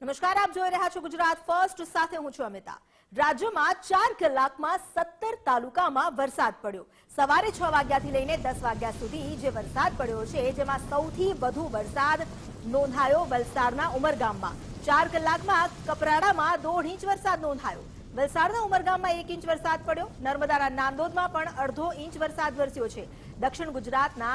નમસ્કાર, આપ જોઈ રહ્યા છો ગુજરાત ફર્સ્ટ સાથે હું છું અમિતા. રાજ્યમાં ચાર કલાકમાં સત્તર તાલુકામાં વરસાદ પડ્યો. સવારે છ વાગ્યાથી લઈને દસ વાગ્યા સુધી જે વરસાદ પડ્યો છે, જેમાં સૌથી વધુ વરસાદ નોંધાયો વલસાડના ઉમરગામમાં. ચાર કલાકમાં કપરાડામાં દોઢ ઇંચ વરસાદ નોંધાયો. વલસાડના ઉમરગામમાં એક ઇંચ વરસાદ પડ્યો. નર્મદાના નાંદોદમાં પણ અડધો ઇંચ વરસાદ વરસ્યો છે. દક્ષિણ ગુજરાતના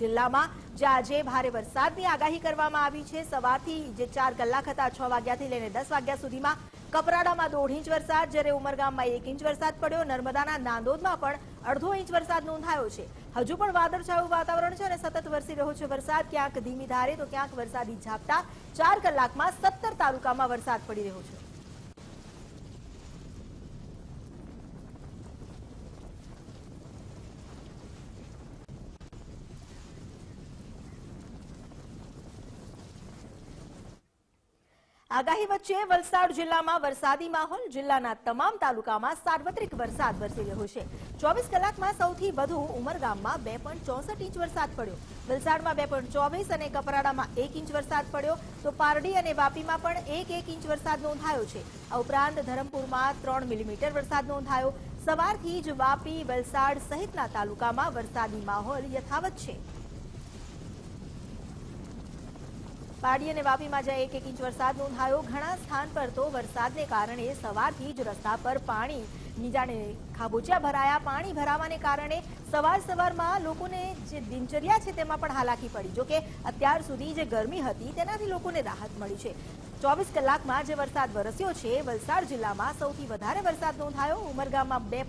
જિલ્લામાં જે આજે ભારે વરસાદની આગાહી કરવામાં આવી છે. સવારથી જે ચાર કલાક હતા, છ વાગ્યાથી લઈને દસ વાગ્યા સુધીમાં કપરાડામાં દોઢ ઇંચ વરસાદ, જ્યારે ઉમરગામમાં એક ઇંચ વરસાદ પડ્યો. નર્મદાના નાંદોદમાં પણ અડધો ઇંચ વરસાદ નોંધાયો છે. હજુ પણ વાદળછાયું વાતાવરણ છે અને સતત વરસી રહ્યો છે વરસાદ. ક્યાંક ધીમી ધારે તો ક્યાંક વરસાદી ઝાપટા. ચાર કલાકમાં સત્તર તાલુકામાં વરસાદ પડી રહ્યો છે. આગાહી વચ્ચે વલસાડ જિલ્લામાં વરસાદી માહોલ, જિલ્લાના તમામ તાલુકામાં સાર્વત્રિક વરસાદ વરસી રહ્યો છે. ચોવીસ કલાકમાં સૌથી વધુ ઉમરગામમાં બે ચોસઠ ઇંચ વરસાદ પડ્યો. વલસાડમાં બે ચોવીસ અને કપરાડામાં એક ઇંચ વરસાદ પડ્યો. તો પારડી અને વાપીમાં પણ એક એક ઇંચ વરસાદ નોંધાયો છે. આ ઉપરાંત ધરમપુરમાં ત્રણ મિલીમીટર વરસાદ નોંધાયો. સવારથી જ વાપી, વલસાડ સહિતના તાલુકામાં વરસાદી માહોલ યથાવત છે. પાડી અને વાપીમાં જ્યાં એક એક ઇંચ વરસાદ નોંધાયો. ઘણા સ્થાન પર તો વરસાદને કારણે સવારથી જ રસ્તા પર પાણી જાણે ખાબોચિયા ભરાયા. પાણી ભરાવાને કારણે સવાર સવારમાં લોકોને જે દિનચર્યા છે તેમાં પણ હાલાકી પડી. જોકે અત્યાર સુધી જે ગરમી હતી તેનાથી લોકોને રાહત મળી છે. ચોવીસ કલાકમાં જે વરસાદ વરસ્યો છે, વલસાડ જિલ્લામાં સૌથી વધારે વરસાદ નોંધાયો. ઉમરગામમાં બે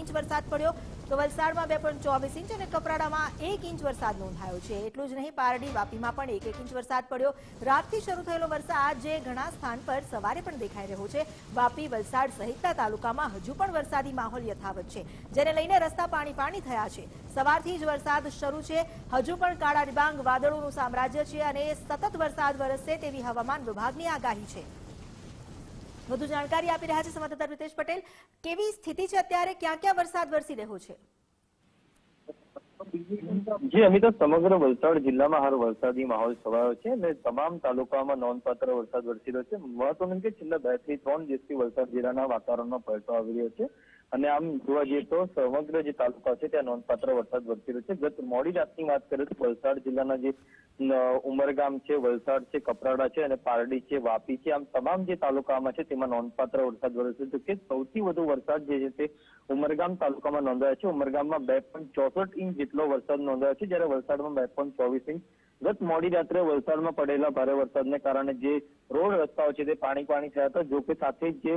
ઇંચ વરસાદ પડ્યો. તો વલસાડમાં બે પોઈન્ટ ચોવીસ ઇંચ અને કપરાડામાં એક ઇંચ વરસાદ નોંધાયો છે. એટલું જ નહીં, પારડી, વાપીમાં પણ એક એક ઇંચ વરસાદ પડ્યો. રાતથી શરૂ થયેલો વરસાદ જે ઘણા સ્થાન પર સવારે પણ દેખાઈ રહ્યો છે. વાપી, વલસાડ સહિતના તાલુકામાં હજુ પણ વરસાદી માહોલ યથાવત છે, જેને લઈને રસ્તા પાણી પાણી થયા છે. સવારથી જ વરસાદ શરૂ છે. હજુ પણ કાળા ડિબાંગ, વાદળોનું સામ્રાજ્ય છે અને સતત વરસાદ વરસશે તેવી હવામાન વિભાગની આગાહી છે. વધુ જાણકારી આપી રહ્યા છે સંવાદદાતા રીતેશ પટેલ. કેવી સ્થિતિ છે અત્યારે? ક્યાં ક્યાં વરસાદ વરસી રહ્યો છે? જી અમિતા સમગ્ર વલસાડ જિલ્લામાં હાલ વરસાદી માહોલ છવાયો છે અને તમામ તાલુકામાં નોંધપાત્ર વરસાદ વરસી રહ્યો છે. મહત્વનું કે છેલ્લા બેથી ત્રણ દિવસથી વલસાડ જિલ્લાના વાતાવરણમાં પલટો આવી રહ્યો છે. અને આમ જોવા જઈએ તો સમગ્ર જે તાલુકા છે ત્યાં નોંધપાત્ર વરસાદ વરસી રહ્યો છે. ગત મોડી રાતની વાત કરીએ તો વલસાડ જિલ્લાના જે ઉમરગામ છે, વલસાડ છે, કપરાડા છે અને પારડી છે, વાપી છે, આમ તમામ જે તાલુકામાં છે તેમાં નોંધપાત્ર વરસાદ વરસ્યો છે. કે સૌથી વધુ વરસાદ જે છે તે ઉમરગામ તાલુકામાં નોંધાયો છે. ઉમરગામમાં બે પોઈન્ટ ચોસઠ ઇંચ જેટલો વરસાદ નોંધાયો છે. જ્યારે વલસાડમાં બે પોઈન્ટ ચોવીસ ઇંચ ગત મોડી રાત્રે વલસાડમાં પડેલા ભારે વરસાદને કારણે જે રોડ રસ્તાઓ છે તે પાણી પાણી થયા હતા જોકે સાથે જે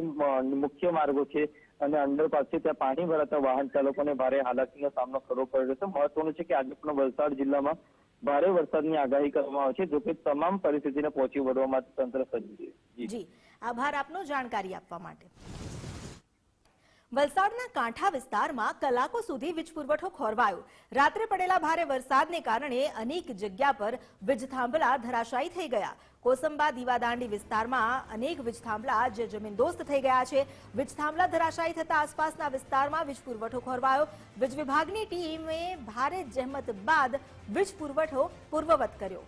મુખ્ય માર્ગો છે અને અંડરપાસ છે ત્યાં પાણી ભરાતા વાહન ચાલકોને ભારે હાલાકીનો સામનો કરવો પડ્યો છે. મહત્વનું છે કે આજે પણ વલસાડ જિલ્લામાં ભારે વરસાદની આગાહી કરવામાં આવે છે જોકે તમામ પરિસ્થિતિને પહોંચી વળવા માટે તંત્ર સજ્જ છે. આભાર આપનો જાણકારી આપવા માટે. વલસાડના કાંઠા વિસ્તારમાં કલાકો સુધી વીજ પુરવઠો ખોરવાયો. રાત્રે પડેલા ભારે વરસાદને કારણે અનેક જગ્યા પર વીજ થાંભલા ધરાશાયી થઈ ગયા. કોસંબા દીવાદાંડી વિસ્તારમાં અનેક વીજ થાંભલા જે જમીનદોસ્ત થઈ ગયા છે. વીજ થાંભલા ધરાશાયી થતા આસપાસના વિસ્તારમાં વીજ પુરવઠો ખોરવાયો. વીજ વિભાગની ટીમે ભારે જહેમત બાદ વીજ પુરવઠો પૂર્વવત કર્યો.